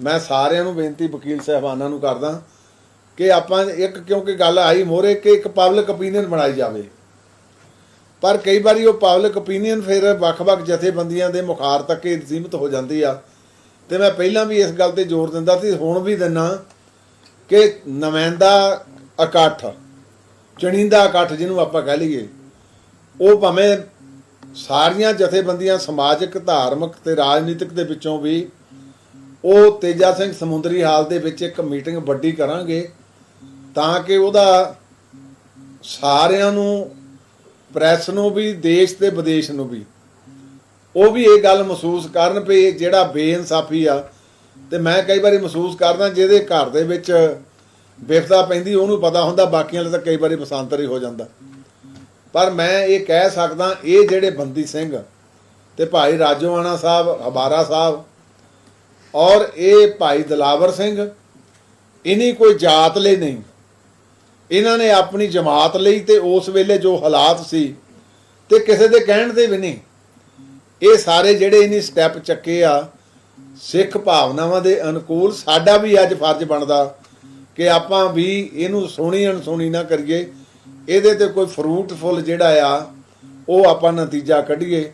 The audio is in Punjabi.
ਮੈਂ ਸਾਰਿਆਂ ਨੂੰ ਬੇਨਤੀ ਵਕੀਲ ਸਾਹਿਬਾਨਾਂ ਨੂੰ ਕਰਦਾ ਕਿ ਆਪਾਂ ਇੱਕ ਕਿਉਂਕਿ ਗੱਲ ਆਈ ਮੋਰੇ ਕਿ ਇੱਕ ਪਬਲਿਕ ਓਪੀਨੀਅਨ ਬਣਾਈ ਜਾਵੇ। ਪਰ ਕਈ ਵਾਰੀ ਉਹ ਪਬਲਿਕ ਓਪੀਨੀਅਨ ਫਿਰ ਵੱਖ-ਵੱਖ ਜਥੇਬੰਦੀਆਂ ਦੇ ਮੁਖਾਰ ਤੱਕ ਹੀ ਸੀਮਿਤ ਹੋ ਜਾਂਦੀ ਆ। ਤੇ ਮੈਂ ਪਹਿਲਾਂ ਵੀ ਇਸ ਗੱਲ ਤੇ ਜ਼ੋਰ ਦਿੰਦਾ ਸੀ, ਹੁਣ ਵੀ ਦਿੰਨਾ ਕਿ ਨੁਮਾਇੰਦਾ ਇਕੱਠ, ਚੁਣਿੰਦਾ ਇਕੱਠ ਜਿਹਨੂੰ ਆਪਾਂ ਕਹਿ ਲਈਏ, ਉਹ ਭਾਵੇਂ ਸਾਰੀਆਂ ਜਥੇਬੰਦੀਆਂ ਸਮਾਜਿਕ, ਧਾਰਮਿਕ ਤੇ ਰਾਜਨੀਤਿਕ ਦੇ ਵਿੱਚੋਂ ਵੀ ਉਹ ਤੇਜਾ ਸਿੰਘ ਸਮੁੰਦਰੀ ਹਾਲ ਦੇ ਵਿੱਚ ਇੱਕ ਮੀਟਿੰਗ ਵੱਡੀ ਕਰਾਂਗੇ ਤਾਂ ਕਿ ਉਹਦਾ ਸਾਰਿਆਂ ਨੂੰ, ਪ੍ਰੈਸ ਨੂੰ ਵੀ, ਦੇਸ਼ ਤੇ ਵਿਦੇਸ਼ ਨੂੰ ਵੀ ਉਹ ਵੀ ਇਹ ਗੱਲ ਮਹਿਸੂਸ ਕਰਨ ਵੀ ਜਿਹੜਾ ਬੇਇਨਸਾਫੀ ਆ ਤੇ ਮੈਂ ਕਈ ਵਾਰੀ ਮਹਿਸੂਸ ਕਰਦਾ ਜਿਹਦੇ ਘਰ ਦੇ ਵਿੱਚ ਵਿਫਤਾ ਪੈਂਦੀ, ਉਹਨੂੰ ਪਤਾ ਹੁੰਦਾ, ਬਾਕੀਆਂ ਲਈ ਤਾਂ ਕਈ ਵਾਰੀ ਬਸੰਤਰ ਹੀ ਹੋ ਜਾਂਦਾ। ਪਰ ਮੈਂ ਇਹ ਕਹਿ ਸਕਦਾ, ਇਹ ਜਿਹੜੇ ਬੰਦੀ ਸਿੰਘ ਤੇ ਭਾਈ ਰਾਜੋਆਣਾ ਸਾਹਿਬ ਹਬਾਰਾ ਸਾਹਿਬ ਔਰ ਇਹ ਭਾਈ ਦਲਾਵਰ ਸਿੰਘ, ਇਨੀ ਕੋਈ ਜਾਤ ਲਈ ਨਹੀਂ। ਇਹਨਾਂ ਨੇ ਆਪਣੀ ਜਮਾਤ ਲਈ ਤੇ ਉਸ ਵੇਲੇ ਜੋ ਹਾਲਾਤ ਸੀ ਤੇ ਕਿਸੇ ਦੇ ਕਹਿਣ ਤੇ ਵੀ ਨਹੀਂ। ਇਹ ਸਾਰੇ ਜਿਹੜੇ ਇਨੀ ਸਟੈਪ ਚੱਕੇ ਆ, ਸਿੱਖ ਭਾਵਨਾਵਾਂ ਦੇ ਅਨੁਕੂਲ ਸਾਡਾ ਵੀ ਅੱਜ ਫਰਜ਼ ਬਣਦਾ ਕਿ ਆਪਾਂ ਵੀ ਇਹਨੂੰ ਸੋਹਣੀ ਅਣਸੋਹਣੀ ਨਾ ਕਰੀਏ। ਇਹਦੇ ਤੇ ਕੋਈ ਫਰੂਟਫੁੱਲ ਜਿਹੜਾ ਆ, ਉਹ ਆਪਾਂ ਨਤੀਜਾ ਕੱਢੀਏ।